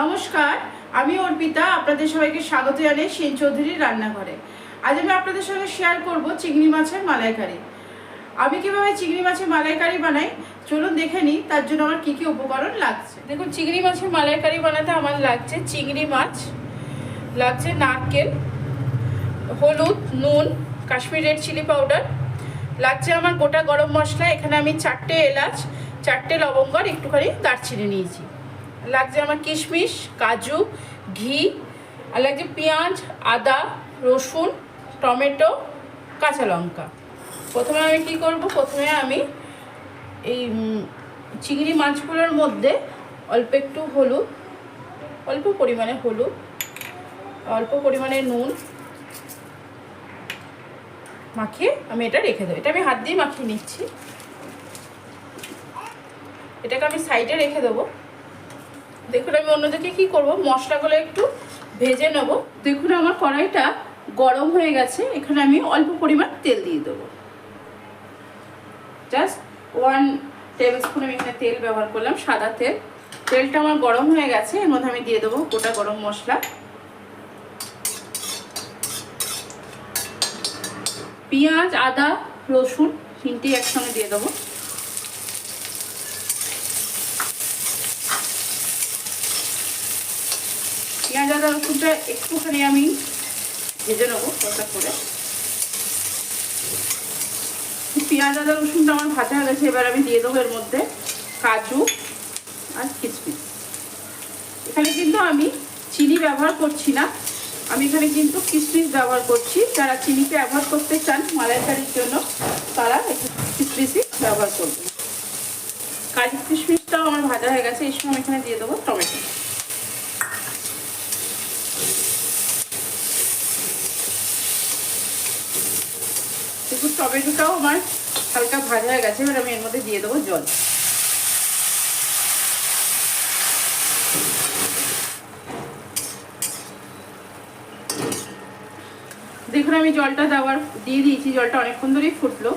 নমস্কার, আমি অর্পিতা, আপনাদের সবাইকে স্বাগত জানাই সেন চৌধুরীর রান্নাঘরে। আজ আমি আপনাদের সঙ্গে শেয়ার করব চিংড়ি মাছের মালাইকারি। আমি কীভাবে চিংড়ি মাছের মালাইকারি বানাই? চলুন দেখে নিই, তার জন্য আমার কী কী উপকরণ লাগছে। দেখুন, চিংড়ি মাছের মালাইকারি বানাতে আমার লাগছে চিংড়ি মাছ, লাগছে নারকেল, হলুদ, নুন, কাশ্মীর রেড চিলি পাউডার, লাগছে আমার গোটা গরম মশলা, এখানে আমি চারটে এলাচ, চারটে লবঙ্গ আর একটুখানি দারচিনি নিয়েছি। লাগছে আমার কিশমিশ, কাজু, ঘি, আর লাগছে পেঁয়াজ, আদা, রসুন, টমেটো, কাঁচা লঙ্কা। প্রথমে আমি কি করব? প্রথমে আমি এই চিংড়ি মাছগুলোর মধ্যে অল্প একটু হলুদ, অল্প পরিমাণে হলুদ, অল্প পরিমাণে নুন মাখিয়ে আমি এটা রেখে দেবো। এটা আমি হাত দিয়ে মাখিয়ে নিচ্ছি। এটাকে আমি সাইডে রেখে দেবো। দেখুন, আমি অন্যদিকে কি করব? মশলাগুলো একটু ভেজে নেব। দেখুন, আমার কড়াইটা গরম হয়ে গেছে। এখানে আমি অল্প পরিমাণ তেল দিয়ে দেবো। জাস্ট ওয়ান টেবিল স্পুন আমি এখানে তেল ব্যবহার করলাম, সাদা তেল। তেলটা আমার গরম হয়ে গেছে, এর মধ্যে আমি দিয়ে দেবো গোটা গরম মশলা। পেঁয়াজ, আদা, রসুন তিনটি একসঙ্গে দিয়ে দেবো। পেঁয়াজ আদা রসুনটা একটুখানি আমি ভেজে নেব কষা করে। পেঁয়াজ আদা রসুনটা আমার ভাজা হয়ে গেছে, এবার আমি দিয়ে দেবো এর মধ্যে কাজু আর কিশমিশ এখানে কিন্তু আমি চিনি ব্যবহার করছি না। আমি এখানে কিন্তু কিশমিশ ব্যবহার করছি। যারা চিনিকে অ্যাভয়েড করতে চান মালাইকারির জন্য, তারা কিশমিশই ব্যবহার করবে কাজু কিশমিশটাও আমার ভাজা হয়ে গেছে, এই সময় আমি এখানে দিয়ে দেবো টমেটো। দেখুন টমেটোটাও আমার হালকা ভাজা হয়ে গেছে, এবার আমি এর মধ্যে দিয়ে দেবো জল। দেখুন, আমি জলটা দেওয়ার, দিয়ে দিয়েছি, জলটা অনেকক্ষণ ধরেই ফুটলো।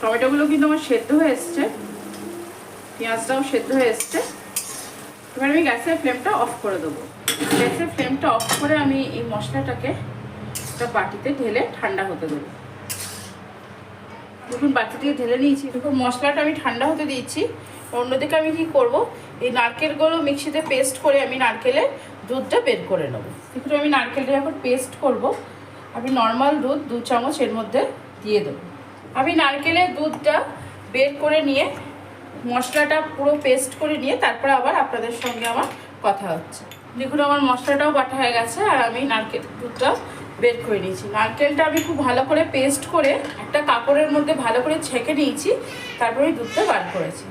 টমেটোগুলো কিন্তু আমার সেদ্ধ হয়ে এসছে, পেঁয়াজটাও সেদ্ধ হয়ে এসছে। এবার আমি গ্যাসের ফ্লেমটা অফ করে দেবো। গ্যাসের ফ্লেমটা অফ করে আমি এই মশলাটাকে একটা বাটিতে ঢেলে ঠান্ডা হতে দেবো। দেখুন, বাটি থেকে ঢেলে নিয়েছি। দেখুন, মশলাটা আমি ঠান্ডা হতে দিয়েছি। অন্যদিকে আমি কি করব? এই নারকেলগুলো মিক্সিতে পেস্ট করে আমি নারকেলের দুধটা বের করে নেব। দেখুন আমি নারকেলটা যখন পেস্ট করব। আমি নর্মাল দুধ, দু চামচ এর মধ্যে দিয়ে দেবো। আমি নারকেলের দুধটা বের করে নিয়ে, মশলাটা পুরো পেস্ট করে নিয়ে, তারপরে আবার আপনাদের সঙ্গে আমার কথা হচ্ছে। দেখুন, আমার মশলাটাও বাটা হয়ে গেছে, আর আমি নারকেল দুধটা বের করে নিয়েছি। নারকেলটা আমি খুব ভালো করে পেস্ট করে একটা কাপড়ের মধ্যে ভালো করে ছেঁকে নিয়েছি, তারপরে ওই দুধটা বার করেছি।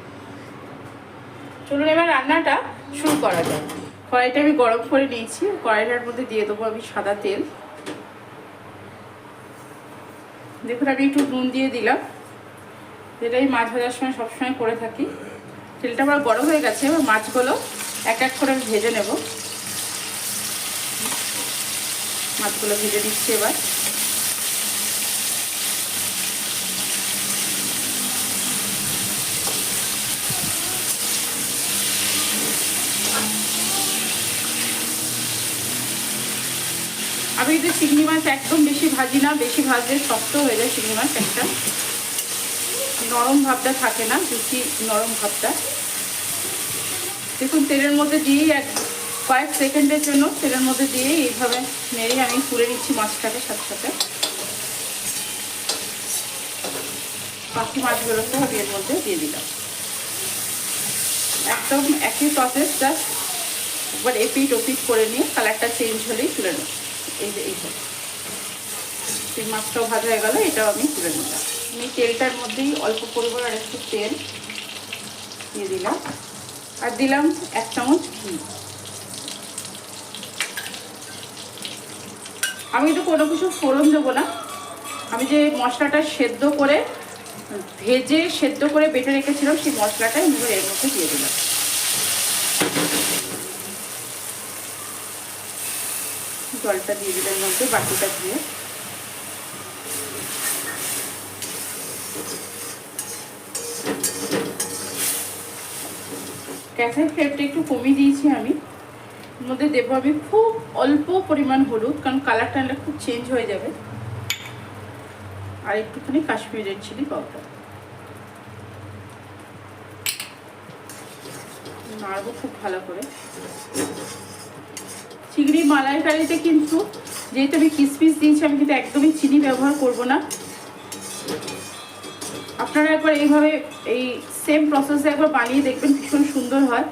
চলুন এবার রান্নাটা শুরু করা যায় কড়াইটা আমি গরম করে নিয়েছি, কড়াইটার মধ্যে দিয়ে দেবো আমি সাদা তেল। দেখুন, আমি একটু নুন দিয়ে দিলাম। যেটা আমি মাছ ভাজার সময় সবসময় করে থাকি। তেলটা আমার গরম হয়ে গেছে, এবার মাছগুলো এক এক করে আমি ভেজে নেব। মাছগুলো ভেজে দিচ্ছি এবার। আমি কিন্তু চিংড়ি মাছ একদম বেশি ভাজি না, বেশি ভাজলে শক্ত হয়ে যায় চিংড়ি মাছ একটা। নরম ভাবটা থাকে না, বেশি নরম ভাবটা। দেখুন, তেলের মধ্যে দিয়েই এক কয়েক সেকেন্ডের জন্য তেলের মধ্যে দিয়ে এইভাবে নেড়ে আমি তুলে নিচ্ছি মাছটাকে সাথে সাথে। বাকি মাছগুলোকে আমি এর মধ্যে দিয়ে দিলাম। একদম একই প্রসেস জাস্ট একবার এপিট ওপিট করে নিয়ে কালারটা চেঞ্জ হলেই তুলে নেব। এই যে এইভাবে সেই মাছটাও ভাজা হয়ে গেল, এটাও আমি তুলে নিলাম। আমি তেলটার মধ্যেই অল্প পরিমাণ আর একটু তেল দিয়ে দিলাম। আর দিলাম এক চামচ ঘি। আমি তো কোনো কিছু ফোড়ন দেবো না। আমি যে মশলাটা সেদ্ধ করে, ভেজে সেদ্ধ করে বেটে রেখেছিলাম, সেই মশলাটা আমি এর মধ্যে দিয়ে দিলাম। জলটা দিয়ে দিলাম মধ্যে বাটিটা দিয়ে। গ্যাসের ফ্লেমটা একটু কমিয়ে দিয়েছি আমি। মধ্যে দেবো আমি খুব অল্প পরিমাণ হলুদ, কারণ কালারটা নাহলে খুব চেঞ্জ হয়ে যাবে। আর একটুখানি কাশ্মীরি রেড চিলি পাউডার নাড়বো খুব ভালো করে। চিংড়ি মালাইকারিতে কিন্তু যেহেতু আমি কিসমিস দিয়েছি, আমি কিন্তু একদমই চিনি ব্যবহার করব না। আপনারা একবার এইভাবে এই সেম প্রসেসে একবার বানিয়ে দেখবেন, ভীষণ সুন্দর হয়।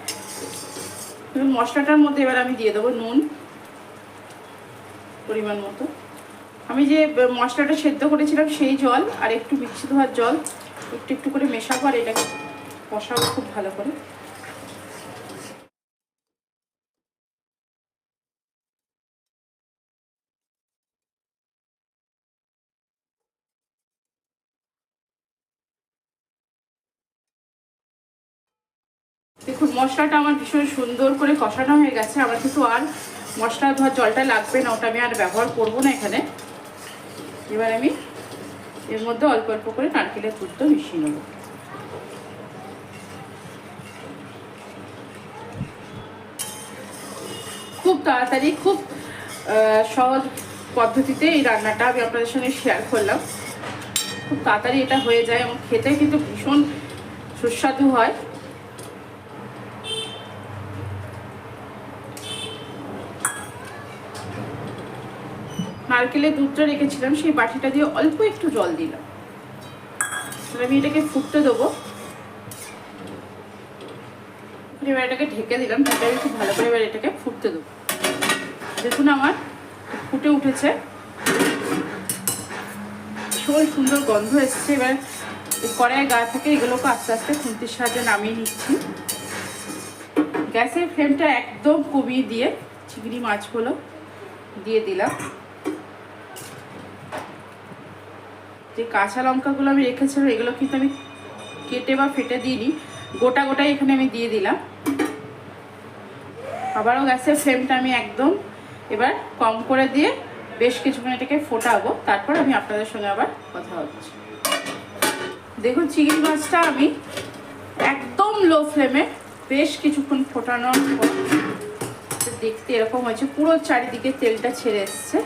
মশলাটার মধ্যে এবার আমি দিয়ে দেবো নুন পরিমাণ মতো। আমি যে মশলাটা সেদ্ধ করেছিলাম সেই জল আর একটু মিক্সি ধোয়ার জল, একটু একটু করে মেশাবো আর এটাকে কষাবো খুব ভালো করে। দেখুন, মশলাটা আমার ভীষণ সুন্দর করে কষানো হয়ে গেছে। আমার কিন্তু আর মশলা ধর জলটা লাগবে না, ওটা আমি আর ব্যবহার করব না এখানে। এবার আমি এর মধ্যে অল্প অল্প করে নারকেলের দুধটা মিশিয়ে নেব। খুব তাড়াতাড়ি, খুব সহজ পদ্ধতিতে এই রান্নাটা আমি আপনাদের সঙ্গে শেয়ার করলাম। খুব তাড়াতাড়ি এটা হয়ে যায় এবং খেতে কিন্তু ভীষণ সুস্বাদু হয়। নারকেলের দুধটা রেখেছিলাম, সেই বাটিটা দিয়ে অল্প একটু জল দিলাম। আমি এটাকে ফুটতে দেবো। এবার এটাকে ঢেকে দিলাম ঢেকে আমি খুব ভালো করে এবার এটাকে ফুটতে দেবো। দেখুন আমার ফুটে উঠেছে। ভীষণ সুন্দর গন্ধ এসছে। এবার কড়াইয়ের গা থেকে এগুলোকে আস্তে আস্তে খুন্তির সাহায্যে নামিয়ে নিচ্ছি। গ্যাসের ফ্লেমটা একদম কমিয়ে দিয়ে চিংড়ি মাছগুলো দিয়ে দিলাম। যে কাঁচা লঙ্কাগুলো আমি রেখেছিলাম, এগুলো কিন্তু আমি কেটে বা ফেটে দিইনি। গোটা গোটাই এখানে আমি দিয়ে দিলাম। আবারও গ্যাসের ফ্লেমটা আমি একদম এবার কম করে দিয়ে বেশ কিছুক্ষণ এটাকে ফোটাবো। তারপর আমি আপনাদের সঙ্গে আবার কথা হচ্ছে। দেখুন, চিংড়ি মাছটা আমি একদম লো ফ্লেমে বেশ কিছুক্ষণ ফোটানোর পর দেখতে এরকম হয়েছে। পুরো চারিদিকে তেলটা ছেড়ে এসছে।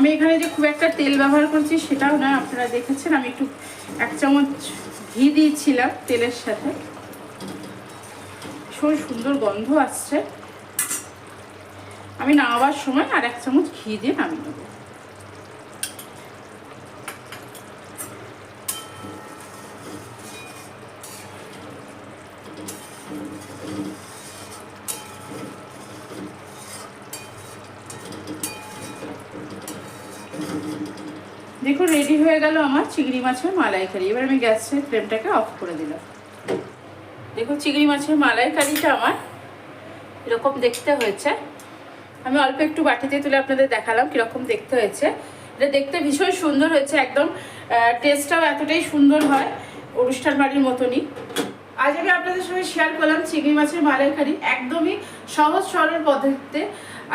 আমি এখানে যে খুব একটা তেল ব্যবহার করছি সেটাও না আপনারা দেখেছেন, আমি একটু এক চামচ ঘি দিয়েছিলাম তেলের সাথে। ভীষণ সুন্দর গন্ধ আসছে। আমি নামাবার সময় আর এক চামচ ঘি দিয়ে নামিয়ে নেব। দেখুন রেডি হয়ে গেল আমার চিংড়ি মাছের মালাইকারি। এবার আমি গ্যাসের ফ্লেমটাকে অফ করে দিলাম। দেখুন, চিংড়ি মাছের মালাইকারিটা আমার এরকম দেখতে হয়েছে। আমি অল্প একটু বাটিতে তুলে আপনাদের দেখালাম কীরকম দেখতে হয়েছে। এটা দেখতে ভীষণ সুন্দর হয়েছে, একদম টেস্টটাও এতটাই সুন্দর হয় অনুষ্ঠান বাড়ির মতনই। আজ আমি আপনাদের সঙ্গে শেয়ার করলাম চিংড়ি মাছের মালাইকারি একদমই সহজ সরল পদ্ধতিতে।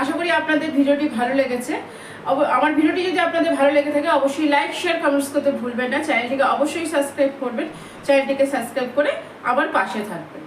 আশা করি আপনাদের ভিডিওটি ভালো লেগেছে। আমার ভিডিওটি যদি আপনাদের ভালো লেগে থাকে, অবশ্যই লাইক শেয়ার কমেন্টস করতে ভুলবেন না। চ্যানেলটিকে অবশ্যই সাবস্ক্রাইব করবেন। চ্যানেলটিকে সাবস্ক্রাইব করে আমার পাশে থাকবেন।